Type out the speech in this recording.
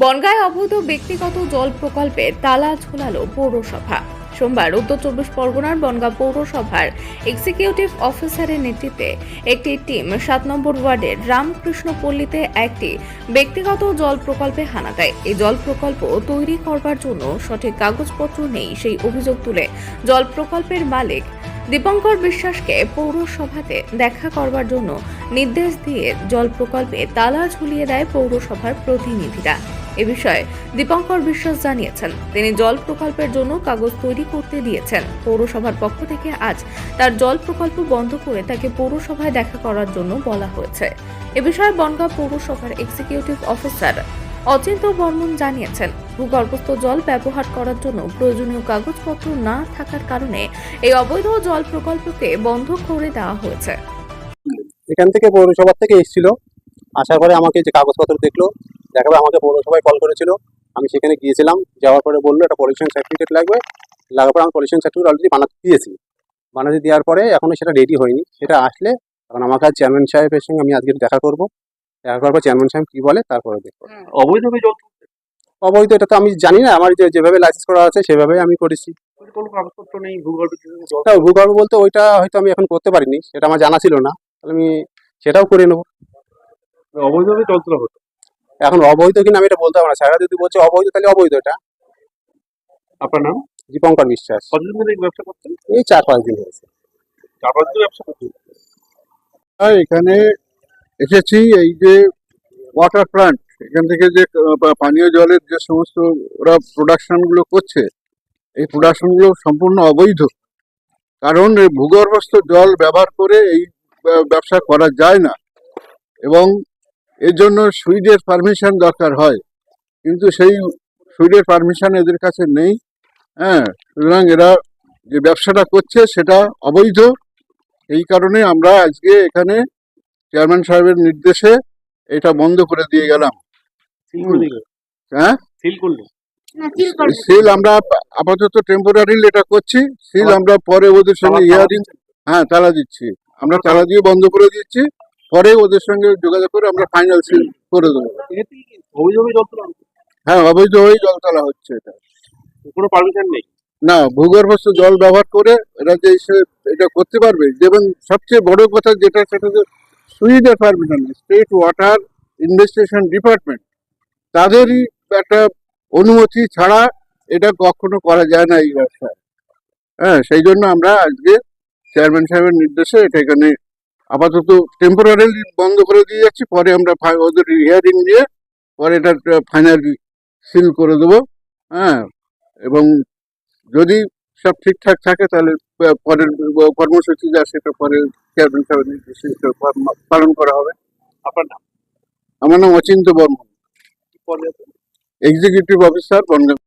বনগায় অবৈধ ব্যক্তিগত জল প্রকল্পে তালা ঝোলালো পৌরসভা। সোমবার উত্তর চব্বিশ পরগনার বনগাঁ পৌরসভার এক্সিকিউটিভ অফিসারের নেতৃত্বে একটি টিম সাত নম্বর ওয়ার্ডের রামকৃষ্ণপল্লীতে একটি ব্যক্তিগত জল প্রকল্পে হানা দেয়। এই জল প্রকল্প তৈরি করবার জন্য সঠিক কাগজপত্র নেই সেই অভিযোগ তুলে জল প্রকল্পের মালিক দীপঙ্কর বিশ্বাসকে পৌরসভাতে দেখা করবার জন্য নির্দেশ দিয়ে জল প্রকল্পে তালা ঝুলিয়ে দেয় পৌরসভার প্রতিনিধিরা। এ বিষয়ে দীপঙ্কর বিশ্বাস জানিয়েছেন। তিনি জল প্রকল্পের জন্য কাগজ তৈরি করতে দিয়েছেন। পৌরসভার পক্ষ থেকে আজ তার জল প্রকল্প বন্ধ করে তাকে পৌরসভায় দেখা করার জন্য বলা হয়েছে। এ বিষয়ে বনগাঁ পৌরসভার এক্সিকিউটিভ অফিসার অচিন্ত বর্মন জানিয়েছেন, ভূগর্ভস্থ জল ব্যবহার করার জন্য প্রয়োজনীয় কাগজপত্র না থাকার কারণে এই অবৈধ জল প্রকল্পকে বন্ধ করে দেওয়া হয়েছে। এখান থেকে পৌরসভা থেকে এসেছিল। আসার পরে আমাকে যে কাগজপত্র দেখল দেখাবে আমাকে পৌরসভায় কল করেছিল। আমি সেখানে গিয়েছিলাম যাওয়ার পরে বলল একটা পলিউশন সার্টিফিকেট লাগবে। লাগার পরে আমি পলিউশন সার্টিফিকেট অলরেডি বানাতে দিয়েছি। বানাতে দেওয়ার পরে এখনও সেটা রেডি হয়নি। সেটা আসলে তখন আমাকে আজ চেয়ারম্যান সাহেবের সঙ্গে আমি আজকে দেখা করব। দেখা করার পর চেয়ারম্যান সাহেব কী বলে তারপরে দেখব। অবৈধভাবে তুলছে অবৈধ এটা তো আমি জানি না আমার যেভাবে লাইসেন্স করা আছে সেভাবেই আমি করেছি। নেই ভূগর্ভে বলতে ওইটা হয়তো আমি এখন করতে পারিনি সেটা আমার জানা ছিল না। তাহলে আমি সেটাও করে নেব। অবৈধভাবে জল তোলা হতো। এখন অবৈধ কিনা আমি এটা বলতে পারব না। স্যারা যদি বলছে অবৈধ তাহলে অবৈধ এটা। আপনার নাম? দীপঙ্কর বিশ্বাস। কতদিন ধরে এই ব্যবসা করতেন এই চার পাঁচ দিন হয়েছে। চার পাঁচ দিন ব্যবসা করতেন হ্যাঁ এখানে এসেছি এই যে ওয়াটার প্ল্যান্ট এখান থেকে যে পানীয় জলের যে সমস্ত ওরা প্রোডাকশনগুলো করছে এই প্রোডাকশনগুলো সম্পূর্ণ অবৈধ। কারণ এই ভূগর্ভস্থ জল ব্যবহার করে এই ব্যবসা করা যায় না। এবং এর জন্য সুইডের পারমিশন দরকার হয়। কিন্তু সেই সুইডের পারমিশন এদের কাছে নেই। হ্যাঁ সুতরাং এরা যে ব্যবসাটা করছে সেটা অবৈধ। এই কারণে আমরা আজকে এখানে চেয়ারম্যান সাহেবের নির্দেশে এটা বন্ধ করে দিয়ে গেলাম। সিল হ্যাঁ? সিল আমরা আপাতত টেম্পোরারি এটা করছি। সিল আমরা পরে ওদের সঙ্গে হিয়ারিং হ্যাঁ তালা দিচ্ছি। আমরা তালা দিয়ে বন্ধ করে দিচ্ছি। পরে ওদের সঙ্গে যোগাযোগ করে আমরা ফাইনাল সিল করে দেবো। হ্যাঁ অবৈধ হয়েই জল তোলা হচ্ছে? এটা। কোনো পারমিশন নেই? না ভূগর্ভস্থ জল ব্যবহার করে এরা যে এসে এটা করতে পারবে। যেমন সবচেয়ে বড় কথা যেটা সেটা যে সুইডের permission state water investigation department তাদেরই একটা অনুমতি ছাড়া এটা কখনো করা যায় না এই ব্যবসায়। হ্যাঁ সেই জন্য আমরা আজকে চেয়ারম্যান সাহেবের নির্দেশে এটা এখানে আপাতত টেম্পোরারিলি বন্ধ করে দিয়ে যাচ্ছি পরে আমরা ওদের হিয়ারিং নিয়ে পরে এটা ফাইনাল সিল করে দেবো হ্যাঁ। এবং যদি সব ঠিকঠাক থাকে তাহলে পরের কর্মসূচি যা সেটা পরে চেয়ারম্যান সাহেবের নির্দেশে পালন- করা হবে। আপনার নাম? আমার নাম Achinta Barman? Executive officer Bongaon